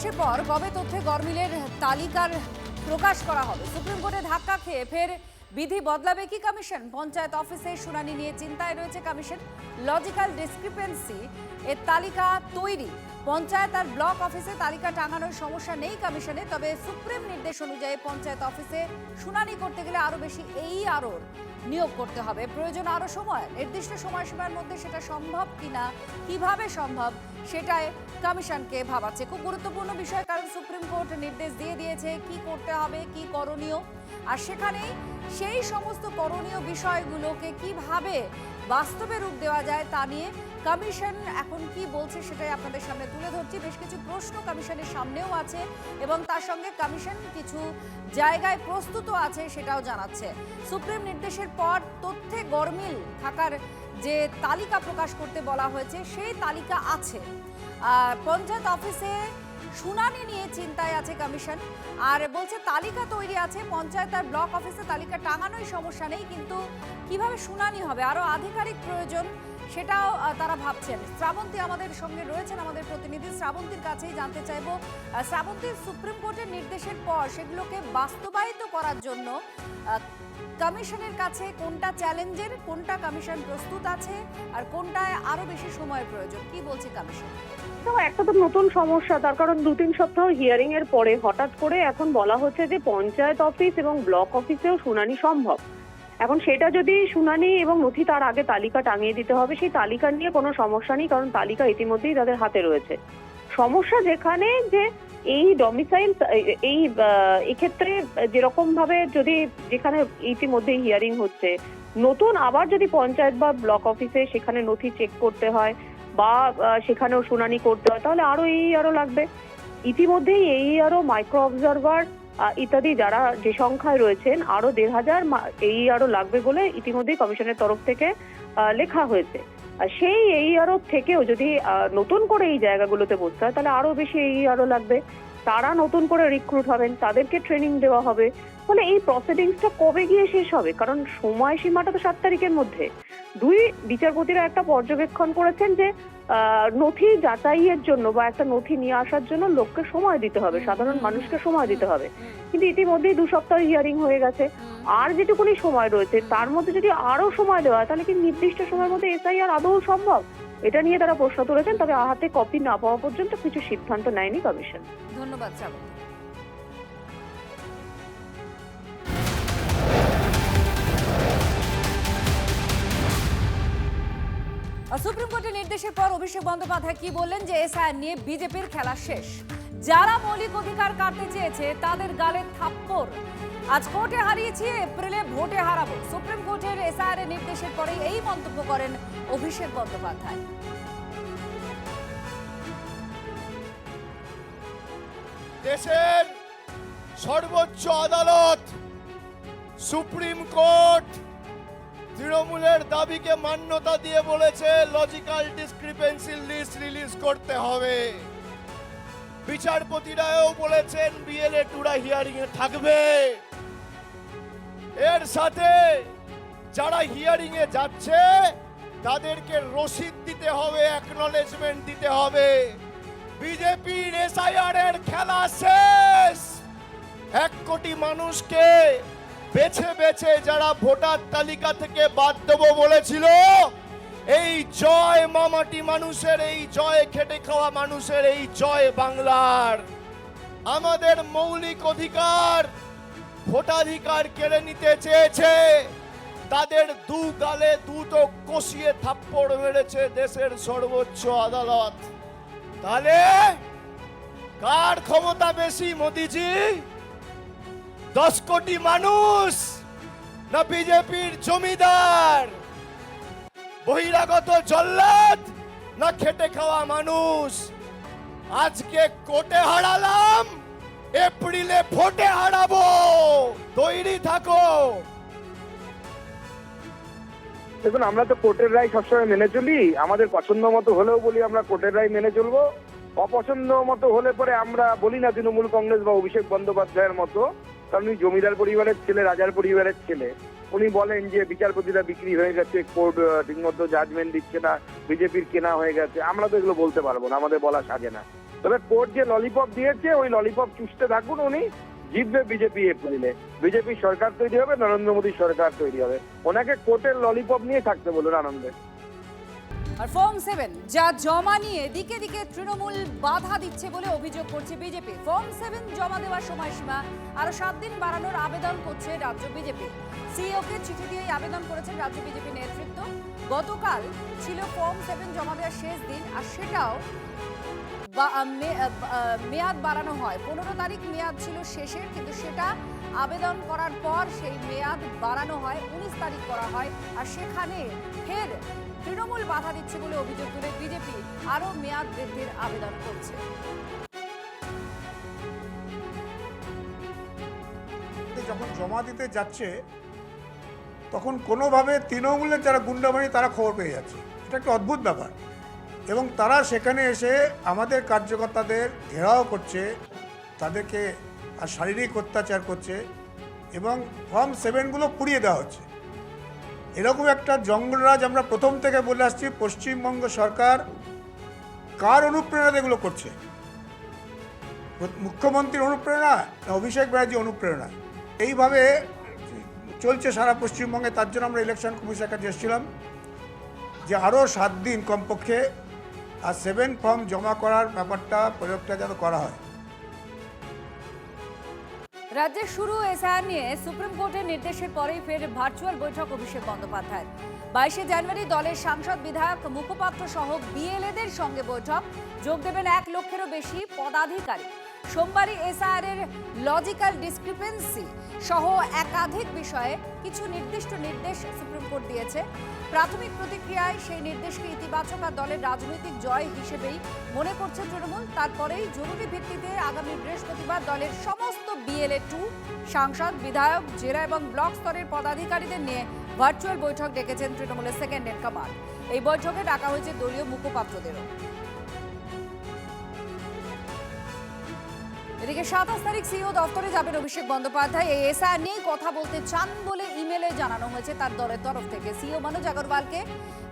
নির্দেশের পর কবে তথ্যে গরমিলের তালিকার প্রকাশ করা হবে? সুপ্রিম কোর্টে ধাক্কা খেয়ে ফের বিধি বদলাবে কি কমিশন? পঞ্চায়েত অফিসে শুনানি নিয়ে চিন্তায় রয়েছে কমিশন। লজিক্যাল ডিসক্রিপেন্সি এর তালিকা তৈরি। পঞ্চায়েত আর ব্লক অফিসে তালিকা টাঙানোর সমস্যা নেই কমিশনে, তবে সুপ্রিম নির্দেশ অনুযায়ী পঞ্চায়েত অফিসে শুনানি করতে গেলে আরও বেশি এই আরোর নিয়োগ করতে হবে। প্রয়োজন আরও সময়। নির্দিষ্ট সময়সীমার মধ্যে সেটা সম্ভব কিনা, কীভাবে সম্ভব, সেটাই কমিশনকে ভাবাচ্ছে। খুব গুরুত্বপূর্ণ বিষয়, কারণ সুপ্রিম কোর্ট নির্দেশ দিয়ে দিয়েছে কি করতে হবে, কি করণীয়। আর সেখানেই সেই সমস্ত করণীয় বিষয়গুলোকে কীভাবে বাস্তবে রূপ দেওয়া যায় তা নিয়ে কমিশন এখন কি বলছে সেটাই আপনাদের সামনে তুলে ধরছি। বেশ কিছু প্রশ্ন কমিশনের সামনেও আছে এবং তার সঙ্গে কমিশন কিছু জায়গায় প্রস্তুত আছে সেটাও জানাচ্ছে। সুপ্রিম নির্দেশের পর তথ্যে গরমিল থাকার যে তালিকা প্রকাশ করতে বলা হয়েছে, সেই তালিকা আছে। পঞ্চায়েত অফিসে শুনানি নিয়ে চিন্তায় আছে কমিশন। আর বলছে, তালিকা তৈরি আছে, পঞ্চায়েত আর ব্লক অফিসে তালিকা টাঙানোই সমস্যা নেই, কিন্তু কীভাবে শুনানি হবে? আরও আধিকারিক প্রয়োজন সেটাও তারা ভাবছেন। শ্রাবন্তী আমাদের সঙ্গে রয়েছেন, আমাদের প্রতিনিধি। শ্রাবন্তীর কাছেই জানতে চাইব শ্রাবন্তীর সুপ্রিম কোর্টের নির্দেশের পর সেগুলোকে বাস্তবায়িত করার জন্য কমিশনের কাছে কোনটা চ্যালেঞ্জের, কোনটা কমিশন প্রস্তুত আছে, আর কোনটায় আরও বেশি সময়ের প্রয়োজন? কি বলছে কমিশন? তো একটা তো নতুন সমস্যা, তার কারণ দু তিন সপ্তাহ হিয়ারিং এর পরে হঠাৎ করে এখন বলা হচ্ছে যে পঞ্চায়েত অফিস এবং ব্লক অফিসেও শুনানি সম্ভব। এখন সেটা যদি শুনানি এবং নথি তার আগে তালিকা টাঙিয়ে দিতে হবে, সেই তালিকা নিয়ে কোনো সমস্যা নেই, কারণ তালিকা ইতিমধ্যেই তাদের হাতে রয়েছে। সমস্যা যেখানে যে এই ডমিসাইল এই এক্ষেত্রে যেরকম ভাবে যদি যেখানে ইতিমধ্যে হিয়ারিং হচ্ছে, নতুন আবার যদি পঞ্চায়েত বা ব্লক অফিসে সেখানে নথি চেক করতে হয় বা সেখানেও শুনানি করতে হয়, তাহলে আরও এই আরও লাগবে। ইতিমধ্যেই এই আরও মাইক্রো অবজারভার ইত্যাদি যারা যে সংখ্যায় রয়েছেন, আরও দেড় হাজার এই আরও লাগবে বলে ইতিমধ্যেই কমিশনের তরফ থেকে লেখা হয়েছে। সেই এই আরও থেকেও যদি নতুন করে এই জায়গাগুলোতে বসতে হয়, তাহলে আরও বেশি এই আরও লাগবে। তারা নতুন করে রিক্রুট হবেন, তাদেরকে ট্রেনিং দেওয়া হবে। ফলে এই প্রসিডিংসটা কবে গিয়ে শেষ হবে? কারণ সময়সীমাটা তো সাত তারিখের মধ্যে। দুই বিচারপতিরা একটা পর্যবেক্ষণ করেছেন যে নথি যাচাইয়ের জন্য বা একটা নথি নিয়ে আসার জন্য লোককে সময় দিতে হবে সাধারণ মানুষকে সময় দিতে হবে। কিন্তু ইতিমধ্যেই দু সপ্তাহ হিয়ারিং হয়ে গেছে। আর যেটুকুনি সময় রয়েছে তার মধ্যে যদি আরও সময় দেওয়া হয় তাহলে কি নির্দিষ্ট সময়ের মধ্যে এসআইআর আদৌ সম্ভব? এটা নিয়ে তারা প্রশ্ন তুলেছেন তবে হাতে কপি না পাওয়া পর্যন্ত কিছু সিদ্ধান্ত নেয়নি কমিশন ধন্যবাদ সুপ্রিম কোর্টের নির্দেশের পর অভিষেক বন্দ্যোপাধ্যায় কি বললেন যে এসআইআর নিয়ে বিজেপির খেলা শেষ? যারা মৌলিক অধিকার কাটতে চেয়েছে, তাদের গালে থাপ্পড়। আজ কোর্টে হারিয়েছি, এপ্রিলে ভোটে হারাবো। সুপ্রিম কোর্টের এসআইআর এর নির্দেশের পরেই এই মন্তব্য করেন অভিষেক বন্দ্যোপাধ্যায়। দেশের সর্বোচ্চ আদালত, সুপ্রিম কোর্ট তৃণমূলের দাবিকে মান্যতা দিয়ে বলেছে লজিক্যাল ডিসক্রিপেন্সি লিস্ট রিলিজ করতে হবে। বিচারপতিরাও বলেছেন বিএলএ টুরা হিয়ারিং এ থাকবে। এর সাথে যারা হিয়ারিং এ যাচ্ছে, তাদেরকে রসিদ দিতে হবে অ্যাকনলেজমেন্ট দিতে হবে। বিজেপির এসআইআর এর খেলা শেষ। এক কোটি মানুষকে বেছে বেছে যারা ভোটার তালিকা থেকে বাদ দেবো বলেছিল, এই জয় মামাটি মানুষের, এই জয় খেটে খাওয়া মানুষের, এই জয় বাংলার। আমাদের মৌলিক অধিকার ভোটাধিকার কেড়ে নিতে চেয়েছে। তাদের দু গালে দুটো কষিয়ে থাপ্পড় মেরেছে দেশের সর্বোচ্চ আদালত। তাহলে কার ক্ষমতা বেশি, মোদিজি? দশ কোটি মানুষ না বিজেপির জমিদার? বহিরাগত জল্লাদ না খেটে খাওয়া মানুষ? আজকে কোটে হারালাম, এপ্রিলে ভোটে হারাবো। তৈরি থাকো। দেখুন, আমরা তো কোর্টের রায় সবসময় মেনে চলি। আমাদের পছন্দ মতো হলেও বলি আমরা কোর্টের রায় মেনে চলবো। অপছন্দ মতো হলে পরে আমরা বলি না তৃণমূল কংগ্রেস বা অভিষেক বন্দ্যোপাধ্যায়ের মতো। কারণ জমিদার পরিবারের ছেলে, রাজার পরিবারের ছেলে। উনি বলেন যে বিচারপতিরা বিক্রি হয়ে গেছে, কোর্ট ঠিকমতো জাজমেন্ট দিচ্ছে না, বিজেপির কেনা হয়ে গেছে। আমরা তো এগুলো বলতে পারব না, আমাদের বলা সাজে না। তবে কোর্ট যে ললিপপ দিয়েছে, ওই ললিপপ চুষতে থাকুন, উনি জিতবে বিজেপি এপ্রিলে বিজেপি সরকার তৈরি হবে, নরেন্দ্র মোদী সরকার তৈরি হবে। ওনাকে কোর্টের ললিপপ নিয়ে থাকতে বলুন আনন্দে। আর ফর্ম সেভেন, যা জমা নিয়ে দিকে দিকে তৃণমূল বাধা দিচ্ছে বলে অভিযোগ করছে বিজেপি। ফর্ম সেভেন জমা দেওয়ার সময়সীমা আরও সাত দিন বাড়ানোর আবেদন করছে রাজ্য বিজেপি। সিইওকে চিঠি দিয়ে আবেদন করেছে রাজ্য বিজেপি নেতৃত্ব। গতকাল ছিল ফর্ম সেভেন জমা দেওয়ার শেষ দিন আর সেটাও মেয়াদ বাড়ানো হয়। পনেরো তারিখ মেয়াদ ছিল শেষের, কিন্তু সেটা আবেদন করার পর সেই মেয়াদ বাড়ানো হয়, উনিশ তারিখ করা হয়। আর সেখানে ফের তৃণমূল বাধা দিচ্ছে বলে অভিযোগ তুলে বিজেপি। আরও মেয়াদ বৃদ্ধির আবেদন করছে। যখন জমা দিতে যাচ্ছে, তখন কোনোভাবে তৃণমূলের যারা গুন্ডাবাহিনী, তারা খবর পেয়ে যাচ্ছে। এটা একটা অদ্ভুত ব্যাপার। এবং তারা সেখানে এসে আমাদের কার্যকর্তাদের ঘেরাও করছে, তাদেরকে আর শারীরিক অত্যাচার করছে এবং ফর্ম সেভেনগুলো পুড়িয়ে দেওয়া হচ্ছে। এরকম একটা জঙ্গলরাজ আমরা প্রথম থেকে বলে আসছি, পশ্চিমবঙ্গ সরকার কার অনুপ্রেরণা এগুলো করছে? মুখ্যমন্ত্রীর অনুপ্রেরণা না অভিষেক ব্যানার্জি অনুপ্রেরণা? এইভাবে চলছে সারা পশ্চিমবঙ্গে, তার জন্য আমরা ইলেকশন কমিশনের কাছে এসেছিলাম যে আরও সাত দিন কমপক্ষে আর সেভেন ফর্ম জমা করার ব্যাপারটা প্রয়োগটা যেন করা হয়। রাজ্যে শুরু এসআর নিয়ে সুপ্রিম কোর্টের নির্দেশের পরেই ফের ভার্চুয়াল বৈঠক অভিষেক বন্দ্যোপাধ্যায়। বাইশে জানুয়ারি দলের সাংসদ বিধায়ক, মুখপাত্র সহ বিএলএদের সঙ্গে বৈঠক। যোগ দেবেন এক লক্ষেরও বেশি পদাধিকারী। সোমবারই এসআইআর এর লজিক্যাল ডিসক্রিপেন্সি সহ একাধিক বিষয়ে কিছু নির্দিষ্ট নির্দেশ সুপ্রিম কোর্ট দিয়েছে। প্রাথমিক প্রতিক্রিয়ায় সেই নির্দেশকে ইতিবাচক আর দলের রাজনৈতিক জয় হিসেবেই মনে করছে তৃণমূল। তারপরেই জরুরি ভিত্তিতে আগামী বৃহস্পতিবার দলের সমস্ত বিএলএ টু সাংসদ, বিধায়ক, জেলা এবং ব্লক স্তরের পদাধিকারীদের নিয়ে ভার্চুয়াল বৈঠক ডেকেছেন তৃণমূলের সেকেন্ড ইন কমান্ড। এই বৈঠকে ডাকা হয়েছে দলীয় মুখপাত্রদেরও। এদিকে সাতাশ তারিখ সিও দফতরে যাবেন অভিষেক বন্দ্যোপাধ্যায়। এই এসআর নিয়ে কথা বলতে চান বলে ইমেলে জানানো হয়েছে তার দলের তরফ থেকে। সিও মানুষ আগরওয়ালকে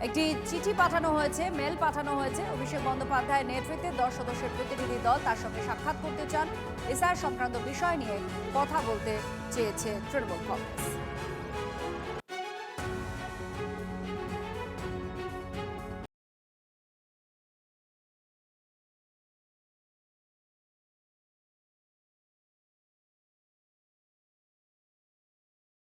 একটি চিঠি পাঠানো হয়েছে, মেল পাঠানো হয়েছে। অভিষেক বন্দ্যোপাধ্যায়ের নেতৃত্বে দশ সদস্যের প্রতিনিধি দল তার সঙ্গে সাক্ষাৎ করতে চান। এসআর সংক্রান্ত বিষয় নিয়ে কথা বলতে চেয়েছে তৃণমূল কংগ্রেস।